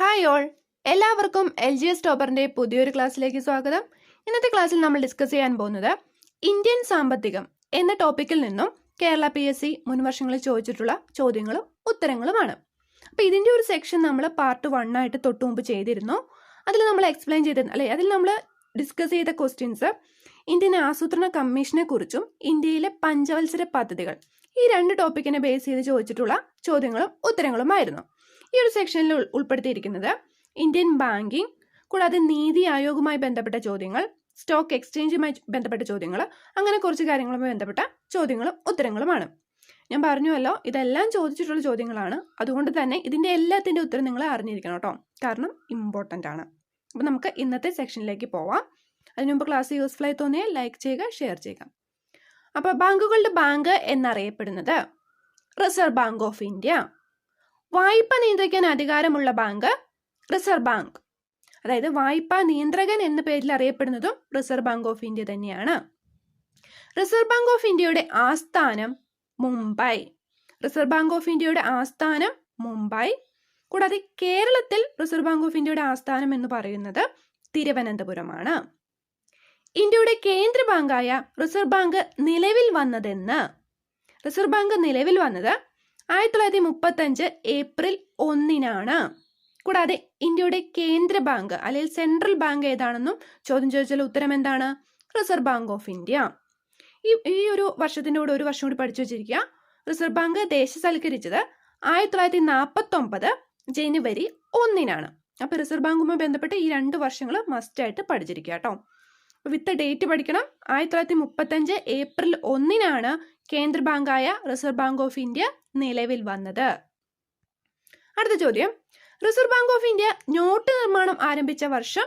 Hi all എല്ലാവർക്കും L G S ടോബറിന്റെ പുതിയൊരു ക്ലാസ്സിലേക്ക് സ്വാഗതം. ഇന്നത്തെ ക്ലാസ്സിൽ നമ്മൾ ഡിസ്കസ് ചെയ്യാൻ പോകുന്നത് ഇന്ത്യൻ സാമ്പത്തികം എന്ന ടോപ്പിക്കിൽ നിന്നും കേരള പി എസ് സി മുൻവർഷങ്ങളിൽ ചോദിച്ചിട്ടുള്ള ചോദ്യങ്ങളും ഉത്തരങ്ങളുമാണ്. അപ്പോൾ ഇതിന്റെ ഒരു സെക്ഷൻ നമ്മൾ പാർട്ട് വൺ ആയിട്ട് തൊട്ട് മുമ്പ് ചെയ്തിരുന്നു. അതിൽ നമ്മൾ എക്സ്പ്ലെയിൻ ചെയ്തിരുന്നു അല്ലെ അതിൽ നമ്മൾ ഡിസ്കസ് ചെയ്ത ക്വസ്റ്റ്യൻസ് ഇന്ത്യൻ ആസൂത്രണ കമ്മീഷനെ കുറിച്ചും ഇന്ത്യയിലെ പഞ്ചവത്സര പദ്ധതികൾ ഈ രണ്ട് ടോപ്പിക്കിനെ ബേസ് ചെയ്ത് ചോദിച്ചിട്ടുള്ള ചോദ്യങ്ങളും ഉത്തരങ്ങളുമായിരുന്നു. ഈ ഒരു സെക്ഷനിൽ ഉൾ- ഉൾപ്പെടുത്തിയിരിക്കുന്നത് ഇന്ത്യൻ ബാങ്കിംഗ് കൂടാതെ നീതി ആയോഗുമായി ബന്ധപ്പെട്ട ചോദ്യങ്ങൾ സ്റ്റോക്ക് എക്സ്ചേഞ്ചുമായി ബന്ധപ്പെട്ട ചോദ്യങ്ങൾ അങ്ങനെ കുറച്ച് കാര്യങ്ങളുമായി ബന്ധപ്പെട്ട ചോദ്യങ്ങളും ഉത്തരങ്ങളുമാണ്. ഞാൻ പറഞ്ഞുവല്ലോ ഇതെല്ലാം ചോദിച്ചിട്ടുള്ള ചോദ്യങ്ങളാണ്. അതുകൊണ്ട് തന്നെ ഇതിന്റെ എല്ലാത്തിന്റെ ഉത്തരം നിങ്ങൾ അറിഞ്ഞിരിക്കണം കേട്ടോ. കാരണം ഇമ്പോർട്ടന്റ് ആണ്. അപ്പോൾ നമുക്ക് ഇന്നത്തെ സെക്ഷനിലേക്ക് പോവാം. അതിനുമുമ്പ് ക്ലാസ് യൂസ്ഫുൾ ആയി തോന്നിയാൽ ലൈക്ക് ചെയ്യുക ഷെയർ ചെയ്യുക. അപ്പോൾ ബാങ്കുകളുടെ ബാങ്ക് എന്നറിയപ്പെടുന്നത് റിസർവ് ബാങ്ക് ഓഫ് ഇന്ത്യ. വായ്പ നിയന്ത്രിക്കാൻ അധികാരമുള്ള ബാങ്ക് റിസർവ് ബാങ്ക്. അതായത് വായ്പാ നിയന്ത്രകൻ എന്ന പേരിൽ അറിയപ്പെടുന്നതും റിസർവ് ബാങ്ക് ഓഫ് ഇന്ത്യ തന്നെയാണ്. റിസർവ് ബാങ്ക് ഓഫ് ഇന്ത്യയുടെ ആസ്ഥാനം മുംബൈ. റിസർവ് ബാങ്ക് ഓഫ് ഇന്ത്യയുടെ ആസ്ഥാനം മുംബൈ. കൂടാതെ കേരളത്തിൽ റിസർവ് ബാങ്ക് ഓഫ് ഇന്ത്യയുടെ ആസ്ഥാനം എന്ന് പറയുന്നത് തിരുവനന്തപുരമാണ്. ഇന്ത്യയുടെ കേന്ദ്ര ബാങ്കായ റിസർവ് ബാങ്ക് നിലവിൽ വന്നതെന്ന്. റിസർവ് ബാങ്ക് നിലവിൽ വന്നത് ആയിരത്തി തൊള്ളായിരത്തി മുപ്പത്തഞ്ച് ഏപ്രിൽ ഒന്നിനാണ്. കൂടാതെ ഇന്ത്യയുടെ കേന്ദ്ര ബാങ്ക് അല്ലെങ്കിൽ സെൻട്രൽ ബാങ്ക് ഏതാണെന്നും ചോദ്യം ചോദിച്ചാൽ ഉത്തരം എന്താണ്? Reserve bank of India. ഈ ഈ ഒരു വർഷത്തിന്റെ കൂടെ ഒരു വർഷം കൂടി പഠിച്ചു വെച്ചിരിക്കുക. റിസർവ് ബാങ്ക് ദേശസൽക്കരിച്ചത് ആയിരത്തി തൊള്ളായിരത്തി നാൽപ്പത്തൊമ്പത് ജനുവരി ഒന്നിനാണ്. അപ്പോൾ റിസർവ് ബാങ്കുമായി ബന്ധപ്പെട്ട് ഈ രണ്ട് വർഷങ്ങൾ മസ്റ്റായിട്ട് പഠിച്ചിരിക്കുക കേട്ടോ. വിത്ത് ഡേറ്റ് പഠിക്കണം. ആയിരത്തി തൊള്ളായിരത്തി മുപ്പത്തഞ്ച് ഏപ്രിൽ ഒന്നിനാണ് കേന്ദ്ര ബാങ്കായ റിസർവ് ബാങ്ക് ഓഫ് ഇന്ത്യ നിലവിൽ വന്നത്. അടുത്ത ചോദ്യം. Reserve bank of India note നിർമ്മാണം ആരംഭിച്ച വർഷം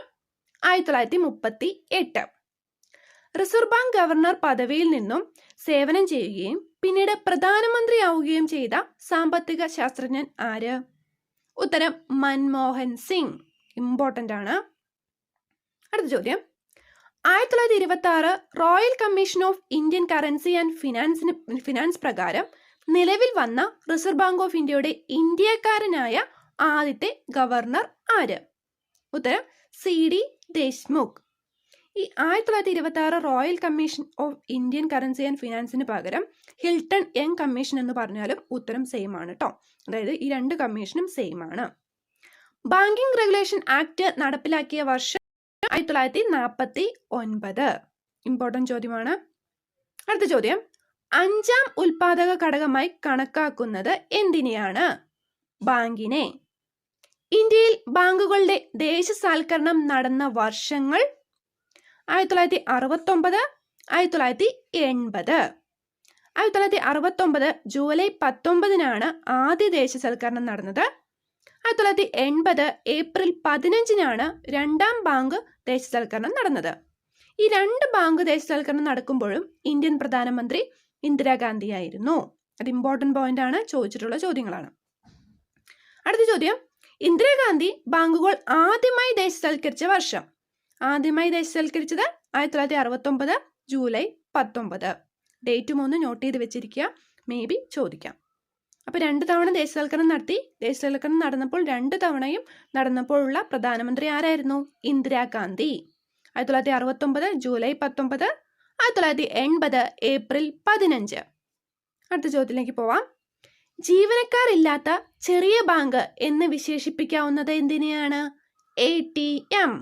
ആയിരത്തി തൊള്ളായിരത്തി മുപ്പത്തി എട്ട് റിസർവ് ബാങ്ക് ഗവർണർ പദവിയിൽ നിന്നും സേവനം ചെയ്യുകയും പിന്നീട് പ്രധാനമന്ത്രിയാവുകയും ചെയ്ത സാമ്പത്തിക ശാസ്ത്രജ്ഞൻ ആര്? ഉത്തരം മൻമോഹൻ സിംഗ്. ഇമ്പോർട്ടന്റ് ആണ് അടുത്ത ചോദ്യം. ആയിരത്തി തൊള്ളായിരത്തി ഇരുപത്തി ആറ് royal commission of Indian currency and ഫിനാൻസിന് finance പ്രകാരം നിലവിൽ വന്ന റിസർവ് ബാങ്ക് ഓഫ് ഇന്ത്യയുടെ ഇന്ത്യക്കാരനായ ആദ്യത്തെ ഗവർണർ ആര്? ഉത്തരം സി ഡി ദേശ്മുഖ്. ഈ ആയിരത്തി തൊള്ളായിരത്തി ഇരുപത്തി ആറ് royal commission of Indian currency and ഫിനാൻസിന് പകരം ഹിൽട്ടൺ യങ് കമ്മീഷൻ എന്ന് പറഞ്ഞാലും ഉത്തരം സെയിം ആണ് കേട്ടോ അതായത് ഈ രണ്ട് കമ്മീഷനും സെയിം ആണ്. ബാങ്കിംഗ് റെഗുലേഷൻ ആക്ട് നടപ്പിലാക്കിയ വർഷം ആയിരത്തി തൊള്ളായിരത്തി നാൽപ്പത്തി ഒൻപത് ഇമ്പോർട്ടന്റ് ചോദ്യമാണ്. അടുത്ത ചോദ്യം. അഞ്ചാം ഉൽപാദക ഘടകമായി കണക്കാക്കുന്നത് എന്തിനെയാണ്? ബാങ്കിനെ. ഇന്ത്യയിൽ ബാങ്കുകളുടെ ദേശസാൽക്കരണം നടന്ന വർഷങ്ങൾ ആയിരത്തി തൊള്ളായിരത്തി അറുപത്തൊമ്പത് ആയിരത്തി തൊള്ളായിരത്തി എൺപത് ആയിരത്തി തൊള്ളായിരത്തി അറുപത്തൊമ്പത് ജൂലൈ പത്തൊമ്പതിനാണ് ആദ്യ ദേശസൽക്കരണം നടന്നത്. ആയിരത്തി തൊള്ളായിരത്തി എൺപത് ഏപ്രിൽ പതിനഞ്ചിനാണ് രണ്ടാം ബാങ്ക് ദേശസൽക്കരണം നടന്നത്. ഈ രണ്ട് ബാങ്ക് ദേശസൽക്കരണം നടക്കുമ്പോഴും ഇന്ത്യൻ പ്രധാനമന്ത്രി ഇന്ദിരാഗാന്ധി ആയിരുന്നു. അത് ഇമ്പോർട്ടന്റ് പോയിന്റ് ആണ് ചോദിച്ചിട്ടുള്ള ചോദ്യങ്ങളാണ്. അടുത്ത ചോദ്യം. ഇന്ദിരാഗാന്ധി ബാങ്കുകൾ ആദ്യമായി ദേശസൽക്കരിച്ച വർഷം. ആദ്യമായി ദേശസൽക്കരിച്ചത് ആയിരത്തി തൊള്ളായിരത്തി അറുപത്തൊമ്പത് ജൂലൈ പത്തൊമ്പത്. ഡേറ്റും ഒന്ന് നോട്ട് ചെയ്ത് വെച്ചിരിക്കുക. മേ ബി ചോദിക്കാം. അപ്പോൾ രണ്ട് തവണ ദേശസൽക്കരണം നടത്തി. ദേശസൽക്കരണം നടന്നപ്പോൾ രണ്ട് തവണയും നടന്നപ്പോഴുള്ള പ്രധാനമന്ത്രി ആരായിരുന്നു? ഇന്ദിരാഗാന്ധി ആയിരത്തി തൊള്ളായിരത്തി അറുപത്തൊമ്പത് ജൂലൈ പത്തൊമ്പത് ആയിരത്തി തൊള്ളായിരത്തി എൺപത് ഏപ്രിൽ പതിനഞ്ച്. അടുത്ത ചോദ്യത്തിലേക്ക് പോവാം. ജീവനക്കാരില്ലാത്ത ചെറിയ ബാങ്ക് എന്ന് വിശേഷിപ്പിക്കാവുന്നത് എന്തിനെയാണ്? A T M.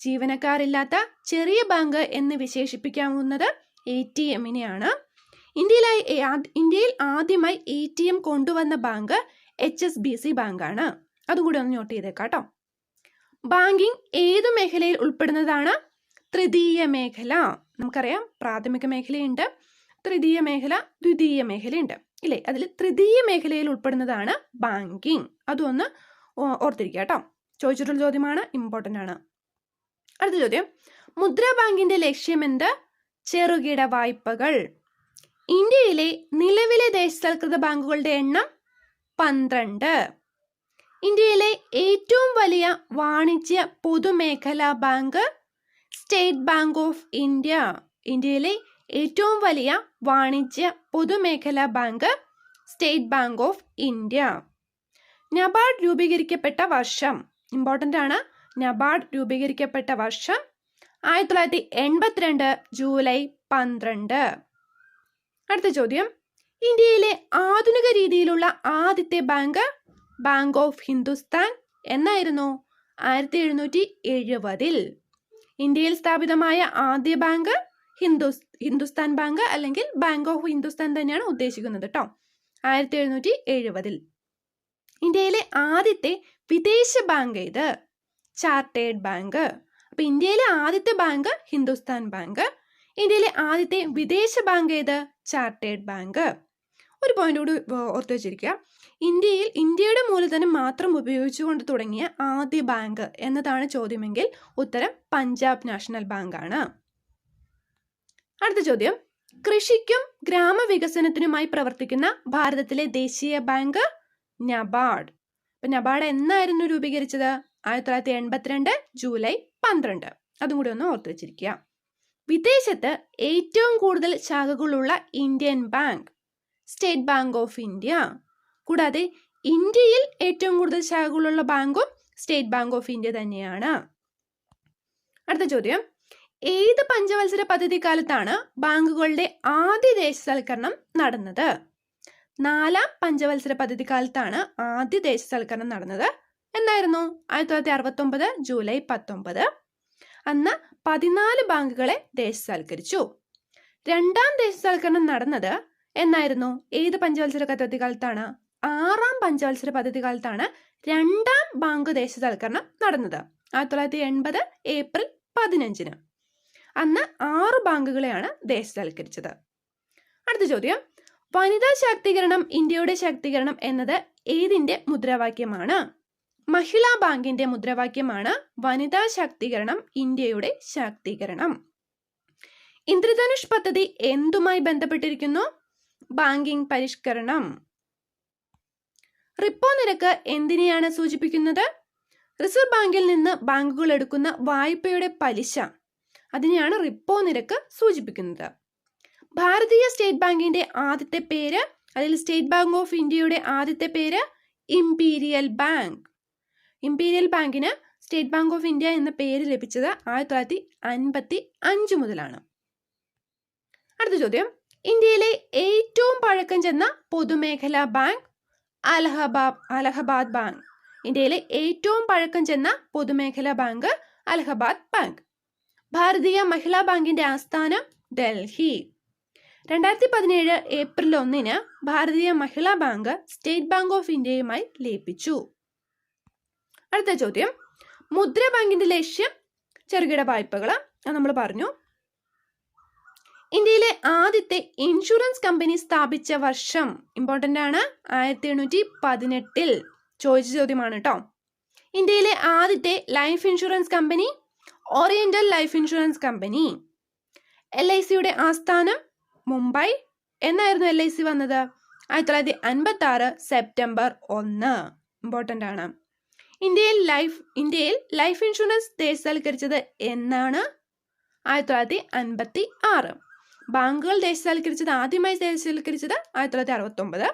ജീവനക്കാരില്ലാത്ത ചെറിയ ബാങ്ക് എന്ന് വിശേഷിപ്പിക്കാവുന്നത് എ ടി എമ്മിനെയാണ്. ഇന്ത്യയിലായി ഇന്ത്യയിൽ ആദ്യമായി എ ടി എം കൊണ്ടുവന്ന bank H S B C ബാങ്കാണ്. അതും കൂടി ഒന്ന് നോട്ട് ചെയ്തേക്കാം കേട്ടോ ബാങ്കിങ് ഏത് മേഖലയിൽ ഉൾപ്പെടുന്നതാണ്? തൃതീയ മേഖല. നമുക്കറിയാം പ്രാഥമിക മേഖലയുണ്ട് തൃതീയ മേഖല ദ്വിതീയ മേഖലയുണ്ട്. ഇല്ലേ? അതിൽ തൃതീയ മേഖലയിൽ ഉൾപ്പെടുന്നതാണ് ബാങ്കിങ് അതൊന്ന് ഓർത്തിരിക്കുക കേട്ടോ ചോദിച്ചിട്ടുള്ള ചോദ്യമാണ് ഇമ്പോർട്ടന്റ് ആണ്. അടുത്ത ചോദ്യം. മുദ്രാ ബാങ്കിന്റെ ലക്ഷ്യം എന്ത്? ചെറുകിട വായ്പകൾ. ഇന്ത്യയിലെ നിലവിലെ ദേശസൽകൃത ബാങ്കുകളുടെ എണ്ണം പന്ത്രണ്ട്. ഇന്ത്യയിലെ ഏറ്റവും വലിയ വാണിജ്യ പൊതുമേഖലാ bank state bank of India. ഇന്ത്യയിലെ ഏറ്റവും വലിയ വാണിജ്യ പൊതുമേഖലാ bank state bank of India. NABARD രൂപീകരിക്കപ്പെട്ട വർഷം. ഇമ്പോർട്ടന്റ് ആണ്. നബാർഡ് രൂപീകരിക്കപ്പെട്ട വർഷം ആയിരത്തി തൊള്ളായിരത്തി എൺപത്തിരണ്ട് ജൂലൈ പന്ത്രണ്ട്. അടുത്ത ചോദ്യം. ഇന്ത്യയിലെ ആധുനിക രീതിയിലുള്ള ആദ്യത്തെ ബാങ്ക് ബാങ്ക് ഓഫ് ഹിന്ദുസ്ഥാൻ എന്നായിരുന്നു. ആയിരത്തി എഴുന്നൂറ്റി എഴുപതിൽ ഇന്ത്യയിൽ സ്ഥാപിതമായ ആദ്യ ബാങ്ക് ഹിന്ദുസ് ഹിന്ദുസ്ഥാൻ ബാങ്ക് അല്ലെങ്കിൽ ബാങ്ക് ഓഫ് ഹിന്ദുസ്ഥാൻ തന്നെയാണ് ഉദ്ദേശിക്കുന്നത് കേട്ടോ ആയിരത്തി എഴുന്നൂറ്റി എഴുപതിൽ ഇന്ത്യയിലെ ആദ്യത്തെ വിദേശ ബാങ്ക് ഇത് ചാർട്ടേഡ് ബാങ്ക് അപ്പൊ ഇന്ത്യയിലെ ആദ്യത്തെ ബാങ്ക് ഹിന്ദുസ്ഥാൻ ബാങ്ക് ഇന്ത്യയിലെ ആദ്യത്തെ വിദേശ ബാങ്ക് ഏത്? Chartered bank. ഒരു പോയിന്റ് കൂടി ഓർത്ത് വെച്ചിരിക്കുക. ഇന്ത്യയിൽ ഇന്ത്യയുടെ മൂലധനം മാത്രം ഉപയോഗിച്ചുകൊണ്ട് തുടങ്ങിയ ആദ്യ ബാങ്ക് എന്നതാണ് ചോദ്യമെങ്കിൽ ഉത്തരം പഞ്ചാബ് നാഷണൽ ബാങ്കാണ്. അടുത്ത ചോദ്യം. കൃഷിക്കും ഗ്രാമവികസനത്തിനുമായി പ്രവർത്തിക്കുന്ന ഭാരതത്തിലെ ദേശീയ ബാങ്ക് നബാർഡ്. അപ്പൊ നബാർഡ് എന്നായിരുന്നു രൂപീകരിച്ചത്? ആയിരത്തി തൊള്ളായിരത്തി എൺപത്തിരണ്ട് ജൂലൈ പന്ത്രണ്ട്. അതും കൂടി ഒന്ന് ഓർത്ത് വെച്ചിരിക്കുക. വിദേശത്ത് ഏറ്റവും കൂടുതൽ ശാഖകളുള്ള Indian bank state bank of India. കൂടാതെ ഇന്ത്യയിൽ ഏറ്റവും കൂടുതൽ ശാഖകളുള്ള ബാങ്കും സ്റ്റേറ്റ് ബാങ്ക് ഓഫ് ഇന്ത്യ തന്നെയാണ്. അടുത്ത ചോദ്യം. ഏത് പഞ്ചവത്സര പദ്ധതി കാലത്താണ് ബാങ്കുകളുടെ ആദ്യ ദേശസൽക്കരണം നടന്നത്? നാലാം പഞ്ചവത്സര പദ്ധതി കാലത്താണ് ആദ്യ ദേശസൽക്കരണം നടന്നത്. എന്നായിരുന്നു ആയിരത്തി തൊള്ളായിരത്തി അറുപത്തി ഒമ്പത് ജൂലൈ പത്തൊമ്പത്. അന്ന് പതിനാല് ബാങ്കുകളെ ദേശസാൽക്കരിച്ചു. രണ്ടാം ദേശസാൽക്കരണം നടന്നത് എന്നായിരുന്നു? ഏത് പഞ്ചവത്സര പദ്ധതി കാലത്താണ് ആറാം പഞ്ചവത്സര പദ്ധതി കാലത്താണ് രണ്ടാം ബാങ്ക് ദേശസാൽക്കരണം നടന്നത്. ആയിരത്തി തൊള്ളായിരത്തി എൺപത് ഏപ്രിൽ പതിനഞ്ചിന്. അന്ന് ആറ് ബാങ്കുകളെയാണ് ദേശസാൽക്കരിച്ചത്. അടുത്ത ചോദ്യം. വനിതാ ശാക്തീകരണം ഇന്ത്യയുടെ ശാക്തീകരണം എന്നത് ഏതിന്റെ മുദ്രാവാക്യമാണ്? മഹിളാ ബാങ്കിന്റെ മുദ്രാവാക്യമാണ് വനിതാ ശാക്തീകരണം ഇന്ത്യയുടെ ശാക്തീകരണം. ഇന്ദ്രധനുഷ് പദ്ധതി എന്തുമായി ബന്ധപ്പെട്ടിരിക്കുന്നു? ബാങ്കിംഗ് പരിഷ്കരണം. റിപ്പോ നിരക്ക് എന്തിനെയാണ് സൂചിപ്പിക്കുന്നത്? റിസർവ് ബാങ്കിൽ നിന്ന് ബാങ്കുകൾ എടുക്കുന്ന വായ്പയുടെ പലിശ. അതിനെയാണ് റിപ്പോ നിരക്ക് സൂചിപ്പിക്കുന്നത്. ഭാരതീയ സ്റ്റേറ്റ് ബാങ്കിന്റെ ആദ്യത്തെ പേര് അതിൽ സ്റ്റേറ്റ് ബാങ്ക് ഓഫ് ഇന്ത്യയുടെ ആദ്യത്തെ പേര് ഇംപീരിയൽ ബാങ്ക്. ഇംപീരിയൽ ബാങ്കിന് സ്റ്റേറ്റ് ബാങ്ക് ഓഫ് ഇന്ത്യ എന്ന പേര് ലഭിച്ചത് ആയിരത്തി തൊള്ളായിരത്തി അൻപത്തി അഞ്ച് മുതലാണ്. അടുത്ത ചോദ്യം. ഇന്ത്യയിലെ ഏറ്റവും പഴക്കം ചെന്ന പൊതുമേഖലാ ബാങ്ക് അലഹബാബ് അലഹബാദ് ബാങ്ക്. ഇന്ത്യയിലെ ഏറ്റവും പഴക്കം ചെന്ന പൊതുമേഖലാ ബാങ്ക് അലഹബാദ് ബാങ്ക്. ഭാരതീയ മഹിളാ ബാങ്കിന്റെ ആസ്ഥാനം ഡൽഹി. രണ്ടായിരത്തി പതിനേഴ് ഏപ്രിൽ ഒന്നിന് Bharatiya Mahila bank state bank of ഇന്ത്യയുമായി ലയിപ്പിച്ചു. അടുത്ത ചോദ്യം. മുദ്ര ബാങ്കിന്റെ ലക്ഷ്യം ചെറുകിട വായ്പകൾ നമ്മൾ പറഞ്ഞു. ഇന്ത്യയിലെ ആദ്യത്തെ ഇൻഷുറൻസ് കമ്പനി സ്ഥാപിച്ച വർഷം ഇമ്പോർട്ടന്റ് ആണ്. ആയിരത്തി എണ്ണൂറ്റി പതിനെട്ടിൽ ചോദിച്ച ചോദ്യമാണ് കേട്ടോ ഇന്ത്യയിലെ ആദ്യത്തെ life insurance company oriental life insurance company L I സിയുടെ ആസ്ഥാനം മുംബൈ എന്നായിരുന്നു എൽ ഐ സി വന്നത്. ആയിരത്തി തൊള്ളായിരത്തി അൻപത്തി ആറ് സെപ്റ്റംബർ ഒന്ന് ഇമ്പോർട്ടന്റ് ആണ്. ഇന്ത്യയിൽ ലൈഫ് ഇന്ത്യയിൽ ലൈഫ് ഇൻഷുറൻസ് ദേശസാൽക്കരിച്ചത് എന്നാണ് ആയിരത്തി തൊള്ളായിരത്തി അൻപത്തി ആറ് ബാങ്കുകൾ ദേശസാൽക്കരിച്ചത് ആദ്യമായി ദേശസാൽക്കരിച്ചത് ആയിരത്തി തൊള്ളായിരത്തി അറുപത്തൊമ്പത്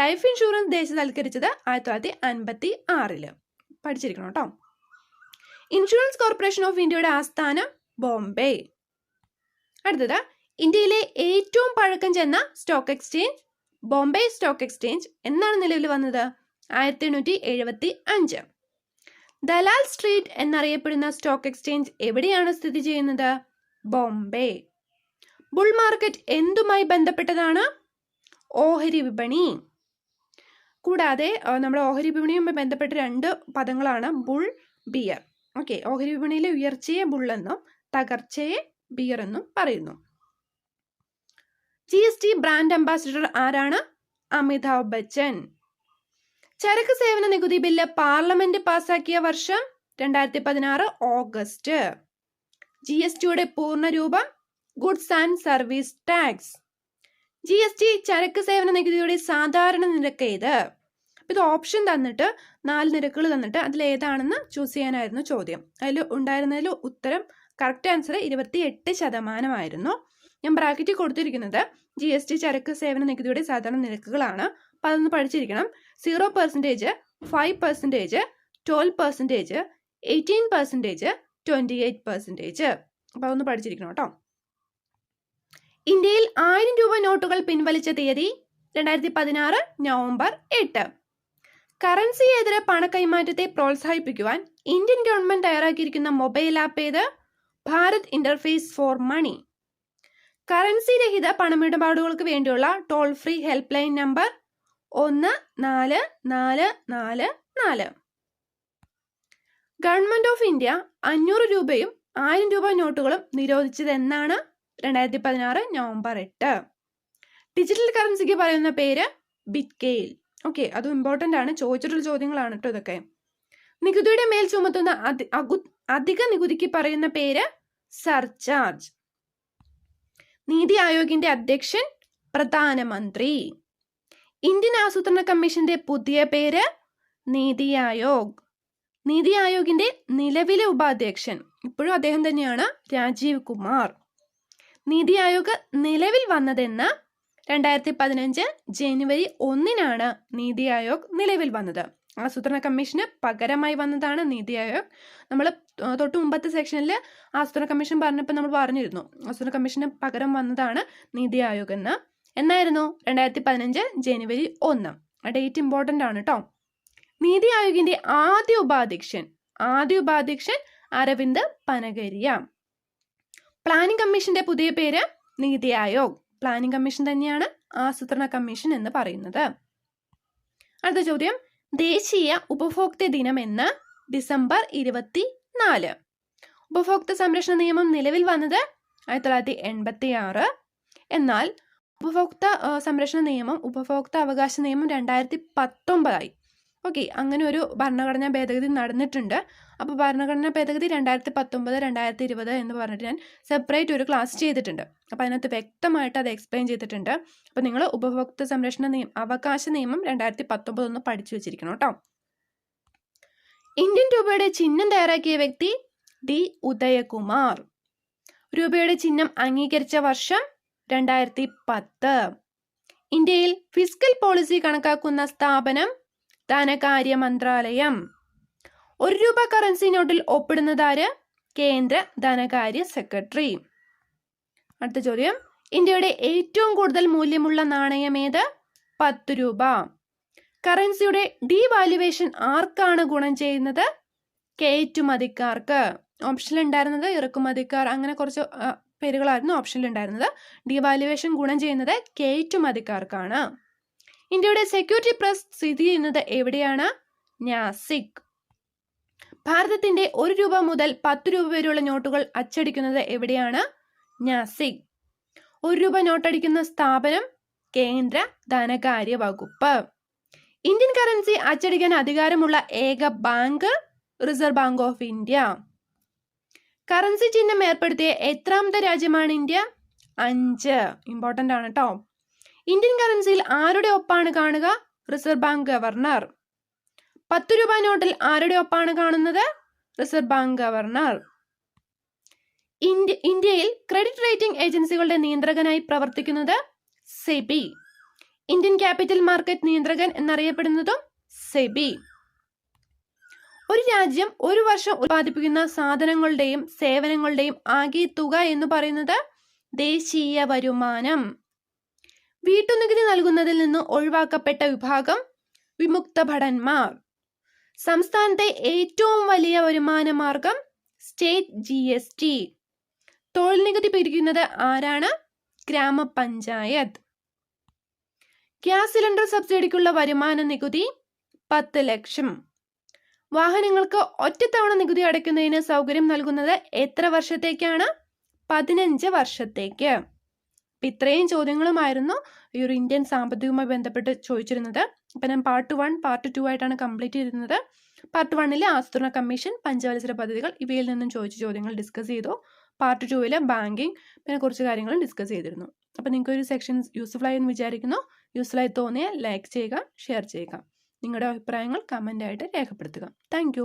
ലൈഫ് ഇൻഷുറൻസ് ദേശസാൽക്കരിച്ചത് ആയിരത്തി തൊള്ളായിരത്തി അൻപത്തി ആറിൽ പഠിച്ചിരിക്കണം കേട്ടോ. ഇൻഷുറൻസ് കോർപ്പറേഷൻ ഓഫ് ഇന്ത്യയുടെ ആസ്ഥാനം ബോംബെ. അടുത്തത് ഇന്ത്യയിലെ ഏറ്റവും പഴക്കം ചെന്ന stock exchange Bombay stock exchange എന്നാണ് നിലവിൽ വന്നത്. ആയിരത്തി എണ്ണൂറ്റി എഴുപത്തി അഞ്ച് ദലാൽ സ്ട്രീറ്റ് എന്നറിയപ്പെടുന്ന സ്റ്റോക്ക് എക്സ്ചേഞ്ച് എവിടെയാണ് സ്ഥിതി ചെയ്യുന്നത്? ബോംബെ. ബുൾ മാർക്കറ്റ് എന്തുമായി ബന്ധപ്പെട്ടതാണ്? ഓഹരി വിപണി. കൂടാതെ നമ്മുടെ ഓഹരി വിപണിയുമായി ബന്ധപ്പെട്ട രണ്ട് പദങ്ങളാണ് ബുൾ ബിയർ. ഓക്കെ ഓഹരി വിപണിയിലെ ഉയർച്ചയെ ബുൾ എന്നും തകർച്ചയെ ബിയർ എന്നും പറയുന്നു. G S T brand ambassador ആരാണ്? അമിതാഭ് ബച്ചൻ. ചരക്ക് സേവന നികുതി ബില്ല് പാർലമെന്റ് പാസാക്കിയ വർഷം രണ്ടായിരത്തി പതിനാറ് ഓഗസ്റ്റ്. ജി എസ് ടിയുടെ പൂർണ രൂപം goods and service tax. G S T ചരക്ക് സേവന നികുതിയുടെ സാധാരണ നിരക്ക് ഏത്? ഇത് ഓപ്ഷൻ തന്നിട്ട് നാല് നിരക്കുകൾ തന്നിട്ട് അതിൽ ഏതാണെന്ന് ചൂസ് ചെയ്യാനായിരുന്നു ചോദ്യം. അതിൽ ഉണ്ടായിരുന്നതിൽ ഉത്തരം കറക്റ്റ് ആൻസർ ഇരുപത്തി എട്ട് ശതമാനമായിരുന്നു. ഞാൻ ബ്രാക്കറ്റിൽ കൊടുത്തിരിക്കുന്നത് ജി എസ് ടി ചരക്ക് സേവന നികുതിയുടെ സാധാരണ നിരക്കുകളാണ്. അപ്പം അതൊന്ന് പഠിച്ചിരിക്കണം. Zero percentage five percentage twelve percentage eighteen percentage twenty eight percentage അപ്പോൾ അതൊന്ന് പഠിച്ചിരിക്കണം കേട്ടോ. ഇന്ത്യയിൽ ആയിരം രൂപ നോട്ടുകൾ പിൻവലിച്ച തീയതി രണ്ടായിരത്തി പതിനാറ് നവംബർ എട്ട്. കറൻസി എതിരെ പണക്കൈമാറ്റത്തെ പ്രോത്സാഹിപ്പിക്കുവാൻ ഇന്ത്യൻ ഗവൺമെന്റ് തയ്യാറാക്കിയിരിക്കുന്ന മൊബൈൽ ആപ്പ് ഏത്? Bharat interface for money. Currency രഹിത പണമിടപാടുകൾക്ക് വേണ്ടിയുള്ള toll free help line number ഒന്ന് നാല് നാല് നാല് നാല്. ഗവൺമെന്റ് ഓഫ് ഇന്ത്യ അഞ്ഞൂറ് രൂപയും ആയിരം രൂപ നോട്ടുകളും നിരോധിച്ചത് എന്നാണ് രണ്ടായിരത്തി പതിനാറ് നവംബർ എട്ട്. ഡിജിറ്റൽ കറൻസിക്ക് പറയുന്ന പേര് ബിറ്റ്കെയിൽ ഓക്കെ അതും ഇമ്പോർട്ടന്റ് ആണ്. ചോദിച്ചിട്ടുള്ള ചോദ്യങ്ങളാണ് കേട്ടോ ഇതൊക്കെ. നികുതിയുടെ മേൽ ചുമത്തുന്ന അധിക നികുതിക്ക് പറയുന്ന പേര് സർചാർജ് നീതി ആയോഗിന്റെ അധ്യക്ഷൻ പ്രധാനമന്ത്രി. ഇന്ത്യൻ ആസൂത്രണ കമ്മീഷന്റെ പുതിയ പേര് നീതി ആയോഗ്. നീതി ആയോഗിന്റെ നിലവിലെ ഉപാധ്യക്ഷൻ ഇപ്പോഴും അദ്ദേഹം തന്നെയാണ് രാജീവ് കുമാർ. നീതി ആയോഗ് നിലവിൽ വന്നതെന്ന് രണ്ടായിരത്തി പതിനഞ്ച് ജനുവരി ഒന്നിനാണ് നീതി ആയോഗ് നിലവിൽ വന്നത്. ആസൂത്രണ കമ്മീഷന് പകരമായി വന്നതാണ് നീതി ആയോഗ്. നമ്മൾ തൊട്ട് മുമ്പത്തെ സെക്ഷനിൽ ആസൂത്രണ കമ്മീഷൻ പറഞ്ഞപ്പോൾ നമ്മൾ പറഞ്ഞിരുന്നു ആസൂത്രണ കമ്മീഷന് പകരം വന്നതാണ് നീതി ആയോഗ് എന്ന്. എന്നായിരുന്നു രണ്ടായിരത്തി പതിനഞ്ച് ജനുവരി ഒന്ന്. ആ ഡേറ്റ് ഇമ്പോർട്ടന്റ് ആണ് കേട്ടോ നീതി ആയോഗിന്റെ ആദ്യ ഉപാധ്യക്ഷൻ ആദ്യ ഉപാധ്യക്ഷൻ അരവിന്ദ് പനഗരിയ. പ്ലാനിംഗ് കമ്മീഷന്റെ പുതിയ പേര് നീതി ആയോഗ്. പ്ലാനിംഗ് കമ്മീഷൻ തന്നെയാണ് ആസൂത്രണ കമ്മീഷൻ എന്ന് പറയുന്നത്. അടുത്ത ചോദ്യം ദേശീയ ഉപഭോക്തൃ ദിനം എന്ന് ഡിസംബർ ഇരുപത്തി നാല് ഉപഭോക്തൃ സംരക്ഷണ നിയമം നിലവിൽ വന്നത് ആയിരത്തി തൊള്ളായിരത്തി എൺപത്തി ആറ് എന്നാൽ ഉപഭോക്തൃ സംരക്ഷണ നിയമം ഉപഭോക്ത അവകാശ നിയമം രണ്ടായിരത്തി പത്തൊമ്പതായി ഓക്കെ അങ്ങനെ ഒരു ഭരണഘടനാ ഭേദഗതി നടന്നിട്ടുണ്ട്. അപ്പോൾ ഭരണഘടനാ ഭേദഗതി രണ്ടായിരത്തി പത്തൊമ്പത് രണ്ടായിരത്തി ഇരുപത് എന്ന് പറഞ്ഞിട്ട് ഞാൻ സെപ്പറേറ്റ് ഒരു ക്ലാസ് ചെയ്തിട്ടുണ്ട്. അപ്പോൾ അതിനകത്ത് വ്യക്തമായിട്ട് അത് എക്സ്പ്ലെയിൻ ചെയ്തിട്ടുണ്ട്. അപ്പോൾ നിങ്ങൾ ഉപഭോക്തൃ സംരക്ഷണ നിയമം അവകാശ നിയമം രണ്ടായിരത്തി പത്തൊമ്പത് ഒന്ന് പഠിച്ചു വെച്ചിരിക്കണം കേട്ടോ. ഇന്ത്യൻ രൂപയുടെ ചിഹ്നം തയ്യാറാക്കിയ വ്യക്തി ഡി. ഉദയകുമാർ. രൂപയുടെ ചിഹ്നം അംഗീകരിച്ച വർഷം രണ്ടായിരത്തി പത്ത് ഇന്ത്യയിൽ ഫിസിക്കൽ പോളിസി കണക്കാക്കുന്ന സ്ഥാപനം ധനകാര്യ മന്ത്രാലയം ഒരു രൂപ കറൻസി നോട്ടിൽ ഒപ്പിടുന്നതാര് കേന്ദ്ര ധനകാര്യ സെക്രട്ടറി അടുത്ത ചോദ്യം. ഇന്ത്യയുടെ ഏറ്റവും കൂടുതൽ മൂല്യമുള്ള നാണയം ഏത്? പത്ത് രൂപ. കറൻസിയുടെ ഡീവാലുവേഷൻ ആർക്കാണ് ഗുണം ചെയ്യുന്നത്? കയറ്റുമതിക്കാർക്ക്. ഓപ്ഷനിൽ ഉണ്ടായിരുന്നത് ഇറക്കുമതിക്കാർ. അങ്ങനെ കുറച്ച് പേരുകളായിരുന്നു ഓപ്ഷനിൽ ഉണ്ടായിരുന്നത് ഡിവാലുവേഷൻ ഗുണം ചെയ്യുന്നത് കയറ്റുമതിക്കാർക്കാണ്. ഇന്ത്യയുടെ സെക്യൂരിറ്റി പ്രസ് സ്ഥിതി ചെയ്യുന്നത് എവിടെയാണ്? നാസിക്. ഭാരതത്തിന്റെ ഒരു രൂപ മുതൽ പത്ത് രൂപ വരെയുള്ള നോട്ടുകൾ അച്ചടിക്കുന്നത് എവിടെയാണ്? നാസിക്. ഒരു രൂപ നോട്ടടിക്കുന്ന സ്ഥാപനം കേന്ദ്ര ധനകാര്യ വകുപ്പ്. ഇന്ത്യൻ കറൻസി അച്ചടിക്കാൻ അധികാരമുള്ള ഏക bank reserve bank of India currency ചിഹ്നം ഏർപ്പെടുത്തിയ എത്രാമത്തെ രാജ്യമാണ് ഇന്ത്യ? അഞ്ച്. ഇമ്പോർട്ടന്റ് ആണ് കേട്ടോ ഇന്ത്യൻ കറൻസിയിൽ ആരുടെ ഒപ്പാണ് കാണുക? റിസർവ് ബാങ്ക് ഗവർണർ പത്ത് രൂപ നോട്ടിൽ ആരുടെ ഒപ്പാണ് കാണുന്നത്? റിസർവ് ബാങ്ക് ഗവർണർ ഇന്ത്യ ഇന്ത്യയിൽ ക്രെഡിറ്റ് റേറ്റിംഗ് ഏജൻസികളുടെ നിയന്ത്രകനായി പ്രവർത്തിക്കുന്നത് സെബി ഇന്ത്യൻ ക്യാപിറ്റൽ മാർക്കറ്റ് നിയന്ത്രകൻ എന്നറിയപ്പെടുന്നതും സെബി ഒരു രാജ്യം ഒരു വർഷം ഉത്പാദിപ്പിക്കുന്ന സാധനങ്ങളുടെയും സേവനങ്ങളുടെയും ആകെ തുക എന്ന് പറയുന്നത് ദേശീയ വരുമാനം. വീട്ടുനികുതി നൽകുന്നതിൽ നിന്ന് ഒഴിവാക്കപ്പെട്ട വിഭാഗം വിമുക്ത ഭടന്മാർ. സംസ്ഥാനത്തെ ഏറ്റവും വലിയ വരുമാന മാർഗം സ്റ്റേറ്റ് ജി എസ് ടി. തൊഴിൽ നികുതി പിരിക്കുന്നത് ആരാണ്? ഗ്രാമപഞ്ചായത്ത്. ഗ്യാസ് സിലിണ്ടർ സബ്സിഡിക്കുള്ള വരുമാന നികുതി പത്ത് ലക്ഷം. വാഹനങ്ങൾക്ക് ഒറ്റത്തവണ നികുതി അടയ്ക്കുന്നതിന് സൗകര്യം നൽകുന്നത് എത്ര വർഷത്തേക്കാണ്? പതിനഞ്ച് വർഷത്തേക്ക്. അപ്പം ഇത്രയും ചോദ്യങ്ങളുമായിരുന്നു ഈ ഒരു ഇന്ത്യൻ സാമ്പത്തികവുമായി ബന്ധപ്പെട്ട് ചോദിച്ചിരുന്നത്. അപ്പം ഞാൻ പാർട്ട് വൺ പാർട്ട് ടു ആയിട്ടാണ് കംപ്ലീറ്റ് ചെയ്തിരുന്നത്. പാർട്ട് വണ്ണിലെ ആസൂത്രണ കമ്മീഷൻ പഞ്ചവത്സര പദ്ധതികൾ ഇവയിൽ നിന്നും ചോദിച്ച ചോദ്യങ്ങൾ ഡിസ്കസ് ചെയ്തു. പാർട്ട് ടുവിലെ ബാങ്കിങ് പിന്നെ കുറച്ച് കാര്യങ്ങളും ഡിസ്കസ് ചെയ്തിരുന്നു. അപ്പോൾ നിങ്ങൾക്ക് ഒരു സെക്ഷൻ യൂസ്ഫുൾ ആയി എന്ന് വിചാരിക്കുന്നു. യൂസ്ഫുൾ ആയി തോന്നിയാൽ ലൈക്ക് ചെയ്യുക ഷെയർ ചെയ്യുക. നിങ്ങളുടെ അഭിപ്രായങ്ങൾ കമന്റായിട്ട് രേഖപ്പെടുത്തുക. താങ്ക്